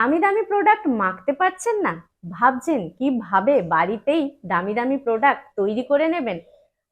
দামি দামি প্রোডাক্ট মাখতে পারছেন না? ভাবছেন কীভাবে বাড়িতেই দামি দামি প্রোডাক্ট তৈরি করে নেবেন?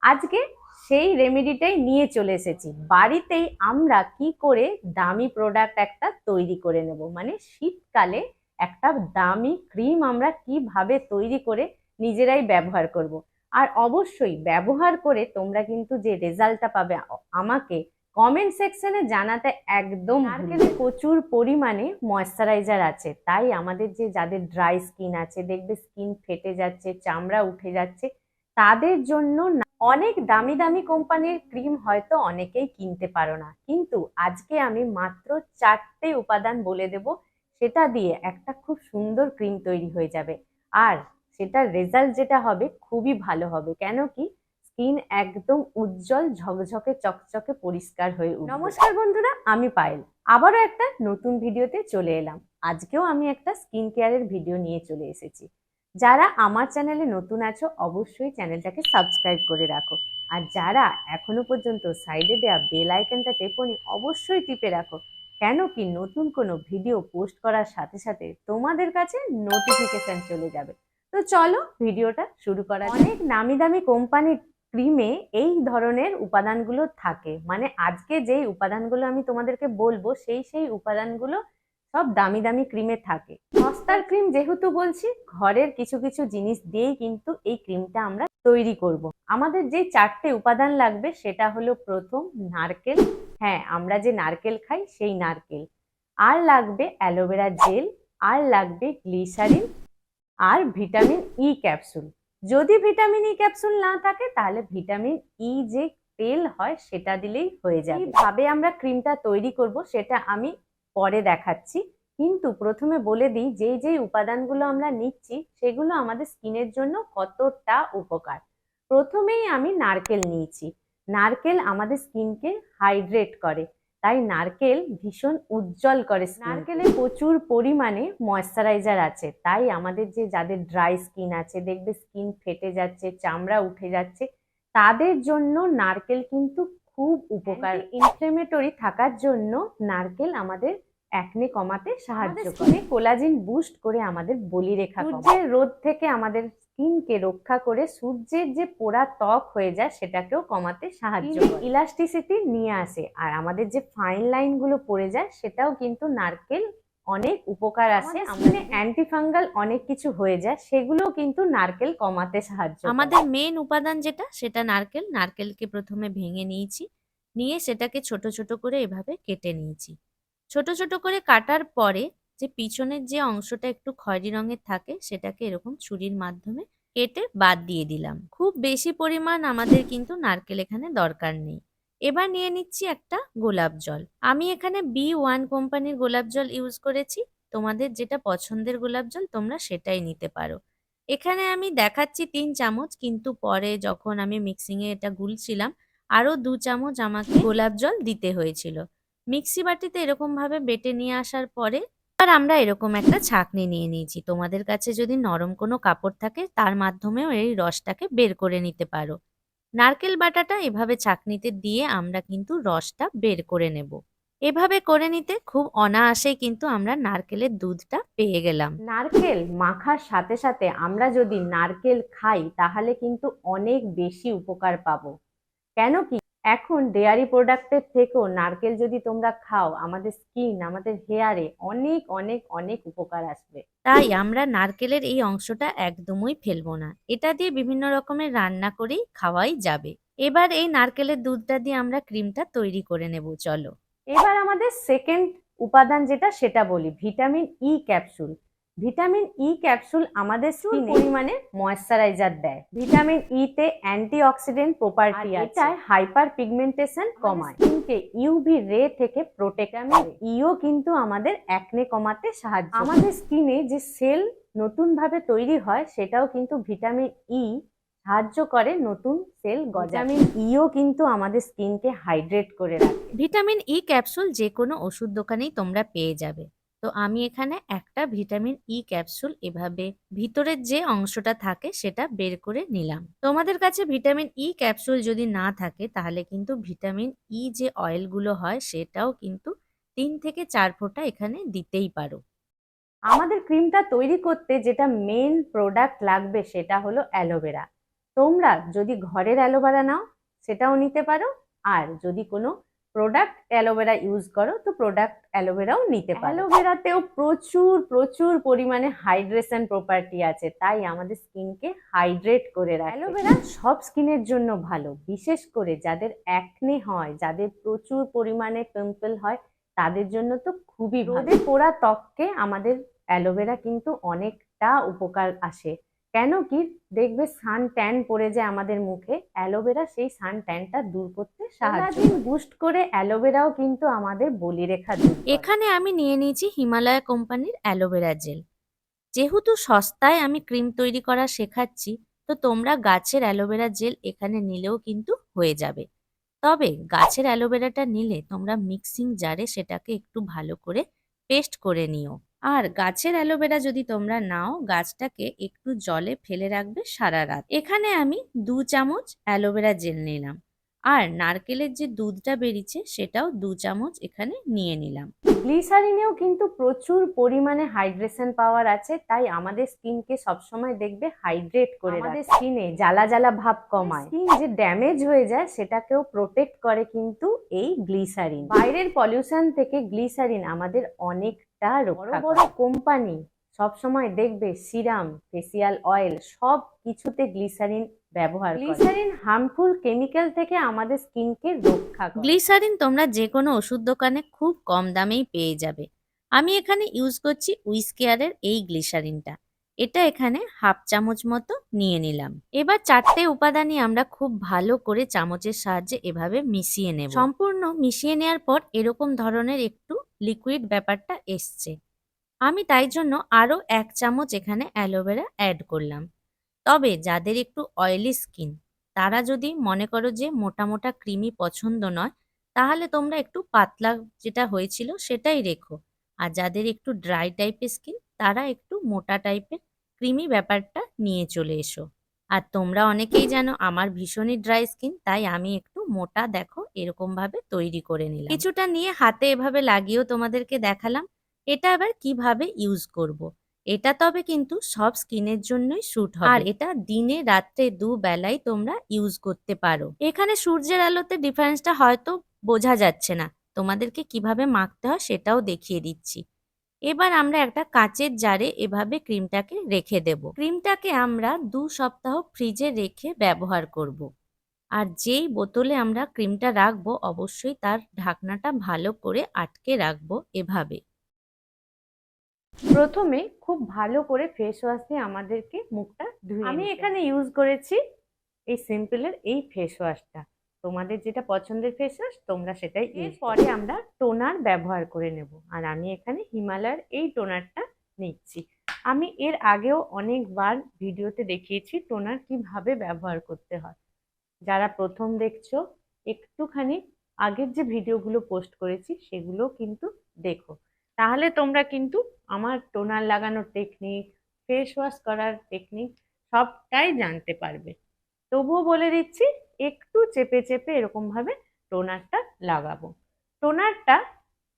আজকে সেই রেমেডিটাই নিয়ে চলে এসেছি। বাড়িতেই আমরা কি করে দামি প্রোডাক্ট একটা তৈরি করে নেব? মানে শীতকালে একটা দামি ক্রিম আমরা কীভাবে তৈরি করে নিজেরাই ব্যবহার করব? আর অবশ্যই ব্যবহার করে তোমরা কিন্তু যে রেজাল্টটা পাবে, আমাকে কমেন্ট সেকশনে জানাতে একদম নারকেলে প্রচুর পরিমাণে ময়শ্চারাইজার আছে। তাই আমাদের যে যাদের ড্রাই স্কিন আছে দেখবে স্কিন ফেটে যাচ্ছে চামড়া উঠে যাচ্ছে তাদের জন্য না- অনেক দামি দামি কোম্পানির ক্রিম হয়তো অনেকেই কিনতে পারো না। কিন্তু আজকে আমি মাত্র চারটে উপাদান বলে দেব সেটা দিয়ে একটা খুব সুন্দর ক্রিম তৈরি হয়ে যাবে। আর সেটার রেজাল্ট যেটা হবে খুবই ভালো হবে। কেন কি? স্কিন একদম উজ্জ্বল ঝকঝকে চকচকে পরিষ্কার হয়ে উঠবে। নমস্কার বন্ধুরা আমি পায়েল। আবারও একটা নতুন ভিডিওতে চলে এলাম। আজকেও আমি একটা স্কিন কেয়ারের ভিডিও নিয়ে চলে এসেছি। যারা আমার চ্যানেলে নতুন আছো অবশ্যই চ্যানেলটাকে সাবস্ক্রাইব করে রাখো। আর যারা এখনও পর্যন্ত সাইডে দেওয়া বেল আইকনটা টেপনি অবশ্যই টিপে রাখো। কেন কি নতুন কোনো ভিডিও পোস্ট করার সাথে সাথে তোমাদের কাছে নোটিফিকেশন চলে যাবে। তো চলো ভিডিওটা শুরু করা অনেক নামি দামি কোম্পানির ক্রিমে এই ধরনের উপাদানগুলো থাকে। মানে আজকে যেই উপাদানগুলো আমি তোমাদেরকে বলব, সেই সেই উপাদানগুলো সব দামি দামি ক্রিমে থাকে। সস্তার ক্রিম যেহেতু বলছি, ঘরের কিছু কিছু জিনিস দিয়েই কিন্তু এই ক্রিমটা আমরা তৈরি করব। আমাদের যে চারটে উপাদান লাগবে, সেটা হলো প্রথম নারকেল। হ্যাঁ আমরা যে নারকেল খাই, সেই নারকেল। আর লাগবে অ্যালোভেরা জেল, আর লাগবে গ্লিসারিন, আর ভিটামিন ই ক্যাপসুল যদি ভিটামিন ই ক্যাপসুল না থাকে, তাহলে ভিটামিন ই যে তেল হয়, সেটা দিলেই হয়ে যাবে। কীভাবে আমরা ক্রিমটা তৈরি করব, সেটা আমি পরে দেখাচ্ছি। কিন্তু প্রথমে বলে দিই, যেই যেই উপাদানগুলো আমরা নিচ্ছি, সেগুলো আমাদের স্কিনের জন্য কতটা উপকার। প্রথমেই আমি নারকেল নিয়েছি। নারকেল আমাদের স্কিনকে হাইড্রেট করে। তাই নারকেল ভীষণ উজ্জ্বল করে নারকেলে প্রচুর পরিমাণে ময়শ্চারাইজার আছে। তাই আমাদের যে যাদের ড্রাই স্কিন আছে দেখবে স্কিন ফেটে যাচ্ছে চামড়া উঠে যাচ্ছে তাদের জন্য নারকেল কিন্তু খুব উপকার। ইনফ্লেমেটরি থাকার জন্য নারকেল আমাদের অ্যাকনে কমাতে সাহায্য করে। কোলাজিন বুস্ট করে আমাদের বলিরেখা সূর্যের রোদ থেকে আমাদের স্কিনকে রক্ষা করে সূর্যের যে পোড়া ত্বক হয়ে যায় সেটাকেও কমাতে সাহায্য করে। ইলাস্টিসিটি নিয়ে আসে। আর আমাদের যে ফাইন লাইনগুলো পড়ে যায় সেটাও কিন্তু নারকেল অনেক উপকার আছে। আমাদের অ্যান্টিফাঙ্গাল অনেক কিছু হয়ে যায় সেগুলোও কিন্তু নারকেল কমাতে সাহায্য আমাদের মেন উপাদান যেটা সেটা নারকেল। নারকেলকে প্রথমে ভেঙে নিয়েছি নিয়ে সেটাকে ছোট ছোট করে এভাবে কেটে নিয়েছি। ছোট ছোট করে কাটার পরে যে পিছনের যে অংশটা একটু খয়েরি রঙের থাকে, সেটাকে এরকম ছুরির মাধ্যমে কেটে বাদ দিয়ে দিলাম। খুব বেশি পরিমাণ আমাদের কিন্তু নারকেল এখানে দরকার নেই। এবার নিয়ে নিচ্ছি একটা গোলাপ জল। আমি এখানে বি ওয়ান কোম্পানির গোলাপ জল ইউজ করেছি। তোমাদের যেটা পছন্দের গোলাপ জল, তোমরা সেটাই নিতে পারো। এখানে আমি দেখাচ্ছি তিন চামচ, কিন্তু পরে যখন আমি মিক্সিংয়ে এটা গুলছিলাম, আরও দু চামচ আমাকে গোলাপ জল দিতে হয়েছিল। মিক্সি বাটিতে এরকম ভাবে বেটে নিয়ে আসার পরে আর আমরা এরকম একটা ছাঁকনি নিয়ে নিয়েছি। তোমাদের কাছে যদি নরম কোনো কাপড় থাকে, তার মাধ্যমেও এই রসটাকে বের করে নিতে পারো। নারকেল বাটাটা এভাবে ছাঁকনিতে দিয়ে আমরা কিন্তু রসটা বের করে নেব। এভাবে করে নিতে খুব অনায়াসেই কিন্তু আমরা নারকেলের দুধটা পেয়ে গেলাম। নারকেল মাখার সাথে সাথে আমরা যদি নারকেল খাই, তাহলে কিন্তু অনেক বেশি উপকার পাবো। কেন কি এখন ডেয়ারি প্রোডাক্টের থেকেও নারকেল যদি তোমরা খাও আমাদের স্কিন আমাদের হেয়ারে অনেক অনেক অনেক উপকার আসবে। তাই আমরা নারকেলের এই অংশটা একদমই ফেলব না। এটা দিয়ে বিভিন্ন রকমের রান্না করেই খাওয়াই যাবে। এবার এই নারকেলের দুধটা দিয়ে আমরা ক্রিমটা তৈরি করে নেব চলো। এবার আমাদের সেকেন্ড উপাদান যেটা সেটা বলি। Vitamin E capsule vitamin E capsule আমাদের স্কিন পরিমাণে ময়শ্চারাইজার দেয়। ভিটামিন ই তে অ্যান্টিঅক্সিডেন্ট প্রপার্টি আছে। হাইপার পিগমেন্টেশন কমায়। স্কিনকে ইউভি রে থেকে প্রোটেক্ট করে। ইও কিন্তু আমাদের অ্যাকনে কমাতে সাহায্য করে। আমাদের স্কিনে যে সেল নতুন ভাবে তৈরি হয় সেটাও কিন্তু ভিটামিন ই সাহায্য করে নতুন সেল গজামিন ইও কিন্তু আমাদের স্কিনকে হাইড্রেট করে রাখে। ভিটামিন ই ক্যাপসুল যে কোনো ওষুধ দোকানেই তোমরা পেয়ে যাবে। তো আমি এখানে একটা ভিটামিন ই ক্যাপসুল এভাবে ভিতরের যে অংশটা থাকে সেটা বের করে নিলাম। তোমাদের কাছে ভিটামিন ই ক্যাপসুল যদি না থাকে তাহলে কিন্তু ভিটামিন ই যে অয়েলগুলো হয় সেটাও কিন্তু তিন থেকে চার ফোঁটা এখানে দিতেই পারো। আমাদের ক্রিমটা তৈরি করতে যেটা মেন প্রোডাক্ট লাগবে সেটা হলো অ্যালোভেরা। তোমরা যদি ঘরের অ্যালোভেরা নাও সেটাও নিতে পারো, আর যদি কোনো প্রোডাক্ট অ্যালোভেরা ইউজ করো তো প্রোডাক্ট অ্যালোভেরাও নিতে পারো। অ্যালোভেরাতেও প্রচুর প্রচুর পরিমাণে হাইড্রেশন প্রপার্টি আছে তাই আমাদের স্কিনকে হাইড্রেট করে রাখে। অ্যালোভেরা সব স্কিনের জন্য ভালো বিশেষ করে যাদের অ্যাকনে হয় যাদের প্রচুর পরিমাণে পিম্পল হয় তাদের জন্য তো খুবই রোদে পোড়া ত্বককে আমাদের অ্যালোভেরা কিন্তু অনেকটা উপকার আসে। কেন কি দেখবে সান ট্যান পড়ে যায় আমাদের মুখে অ্যালোভেরা সেই সান ট্যানটা দূর করতে সাহায্য বুস্ট করে। অ্যালোভেরাও কিন্তু আমাদের বলিরেখা দূর। এখানে আমি নিয়ে নিয়েছি হিমালয়া কোম্পানির অ্যালোভেরা জেল। যেহেতু সস্তায় আমি ক্রিম তৈরি করা শেখাচ্ছি তো তোমরা গাছের অ্যালোভেরা জেল এখানে নিলেও কিন্তু হয়ে যাবে। তবে গাছের অ্যালোভেরাটা নিলে তোমরা মিক্সিং জারে সেটাকে একটু ভালো করে পেস্ট করে নিও। আর গাছের অ্যালোভেরা যদি তোমরা নাও গাছটাকে একটু জলে ফেলে রাখবে সারা রাত। এখানে আমি দু চামচ অ্যালোভেরা জেল নিলাম। আর নারকেলের যে দুধটা বেরিয়েছে সেটাও দু চামচ এখানে নিয়ে নিলাম। গ্লিসারিনেও কিন্তু প্রচুর পরিমাণে হাইড্রেশন পাওয়ার আছে তাই আমাদের স্কিনকে সবসময় দেখবে হাইড্রেট করে আমাদের স্কিনে জ্বালা জ্বালা ভাব কমায়। স্কিন যে ড্যামেজ হয়ে যায় সেটাকেও প্রোটেক্ট করে কিন্তু এই গ্লিসারিন। বাইরের পলিউশন থেকে গ্লিসারিন আমাদের অনেকটা বড় বড় কোম্পানি সবসময় দেখবে সিরাম ফেসিয়াল অয়েল সব কিছুতে গ্লিসারিন ব্যবহার করে। গ্লিসারিন হার্মফুল কেমিক্যাল থেকে আমাদের স্কিনকে রক্ষা করে। গ্লিসারিন তোমরা যে কোনো ওষুধ দোকানে খুব কম দামেই পেয়ে যাবে। আমি এখানে ইউজ করছি উইসকেয়ারের এই গ্লিসারিনটা। এটা এখানে হাফ চামচ মতো নিয়ে নিলাম। এবার চারটে উপাদানই আমরা খুব ভালো করে চামচের সাহায্যে এভাবে মিশিয়ে নেব। সম্পূর্ণ মিশিয়ে নেওয়ার পর এরকম ধরনের একটু লিকুইড ব্যাপারটা এসছে। আমি তাই জন্য আরও এক চামচ এখানে অ্যালোভেরা অ্যাড করলাম। তবে যাদের একটু অয়েলি স্কিন তারা যদি মনে করো যে মোটা মোটা ক্রিমি পছন্দ নয়, তাহলে তোমরা একটু পাতলা যেটা হয়েছিল সেটাই রেখো। আর যাদের একটু ড্রাই টাইপের স্কিন তারা একটু মোটা টাইপের ক্রিমি ব্যাপারটা নিয়ে চলে এসো। আর তোমরা অনেকেই জানো আমার ভীষণই ড্রাই স্কিন, তাই আমি একটু মোটা দেখো এরকম ভাবে তৈরি করে নিলাম। কিছুটা নিয়ে হাতে এভাবে লাগিয়েও তোমাদেরকে দেখালাম, এটা আবার কীভাবে ইউজ করব। এটা তবে কিন্তু সব স্কিনের জন্যই স্যুট হয় আর এটা দিনে রাত্রে দু বেলাই তোমরা ইউজ করতে পারো। এখানে সূর্যের আলোতে ডিফারেন্সটা হয়তো বোঝা যাচ্ছে না। তোমাদেরকে কীভাবে মাখতে হয় সেটাও দেখিয়ে দিচ্ছি। এবার আমরা একটা কাচের জারে এভাবে ক্রিমটাকে রেখে দেব। ক্রিমটাকে আমরা দু সপ্তাহ ফ্রিজে রেখে ব্যবহার করব। আর যেই বোতলে আমরা ক্রিমটা রাখব অবশ্যই তার ঢাকনাটা ভালো করে আটকে রাখব এভাবে। প্রথমে খুব ভালো করে ফেস ওয়াশ দিয়ে আমাদেরকে মুখটা ধুয়ে আমি এখানে ইউজ করেছি এই সিম্পলের এই ফেস ওয়াশটা তোমাদের যেটা পছন্দের ফেস ওয়াশ তোমরা সেটাই পরে আমরা টোনার ব্যবহার করে নেব। আর আমি এখানে হিমালয়ের এই টোনারটা নিচ্ছি। আমি এর আগেও অনেকবার ভিডিওতে দেখিয়েছি টোনার কীভাবে ব্যবহার করতে হয়। যারা প্রথম দেখছ, একটুখানি আগের যে ভিডিওগুলো পোস্ট করেছি, সেগুলো কিন্তু দেখো। তাহলে তোমরা কিন্তু আমার টোনার লাগানোর টেকনিক ফেস ওয়াশ করার টেকনিক সবটাই জানতে পারবে। তবুও বলে দিচ্ছি একটু চেপে চেপে এরকমভাবে টোনারটা লাগাবো। টোনারটা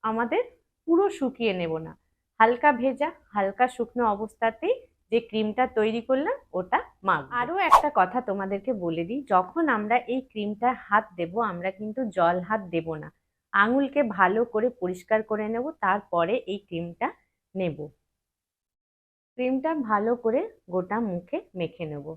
আমাদের পুরো শুকিয়ে নেব না। হালকা ভেজা, হালকা শুকনো অবস্থাতেই যে ক্রিমটা তৈরি করলাম, ওটা মাখ আরও একটা কথা তোমাদেরকে বলে দিই, যখন আমরা এই ক্রিমটা হাত দেব, আমরা কিন্তু জল হাত দেব না। আঙুলকে ভালো করে পরিষ্কার করে নেব, তারপরে এই ক্রিমটা নেব। ক্রিমটা ভালো করে গোটা মুখে মেখে নেব।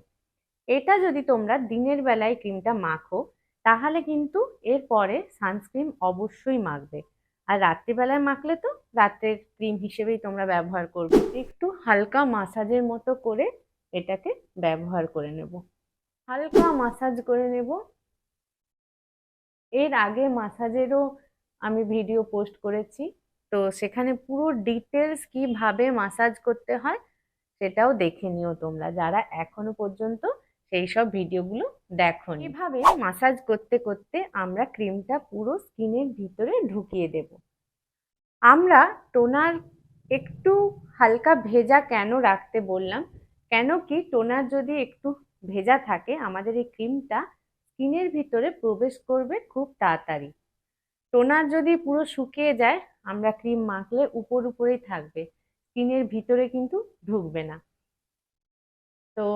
এটা যদি তোমরা দিনের বেলায় ক্রিমটা মাখো, তাহলে কিন্তু এরপরে সানস্ক্রিন অবশ্যই মাখবে। আর রাত্রিবেলায় মাখলে তো রাত্রের ক্রিম হিসেবেই তোমরা ব্যবহার করবে। একটু হালকা মাসাজের মতো করে এটাকে ব্যবহার করে নেব। হালকা মাসাজ করে নেব। এর আগে মাসাজেরও আমি ভিডিও পোস্ট করেছি। তো সেখানে পুরো ডিটেলস কীভাবে মাসাজ করতে হয়, সেটাও দেখে নিও তোমরা। যারা এখনও পর্যন্ত সেই সব ভিডিওগুলো দেখো এভাবে মাসাজ করতে করতে আমরা ক্রিমটা পুরো স্কিনের ভিতরে ঢুকিয়ে দেব। আমরা টোনার একটু হালকা ভেজা কেন রাখতে বললাম? কেন কি টোনার যদি একটু ভেজা থাকে, আমাদের এই ক্রিমটা স্কিনের ভিতরে প্রবেশ করবে খুব তাড়াতাড়ি। টোনার যদি পুরো শুকিয়ে যায়, আমরা ক্রিম মাখলে উপর উপরেই থাকবে। স্কিনের ভিতরে কিন্তু ঢুকবে না। তো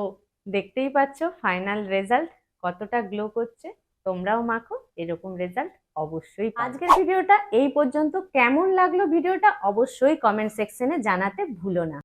দেখতেই পাচ্ছ ফাইনাল রেজাল্ট কতটা গ্লো করছে, তোমরাও মাখো, এরকম রেজাল্ট অবশ্যই। আজকের ভিডিওটা এই পর্যন্ত, কেমন লাগল ভিডিওটা অবশ্যই কমেন্ট সেকশনে জানাতে ভুলো না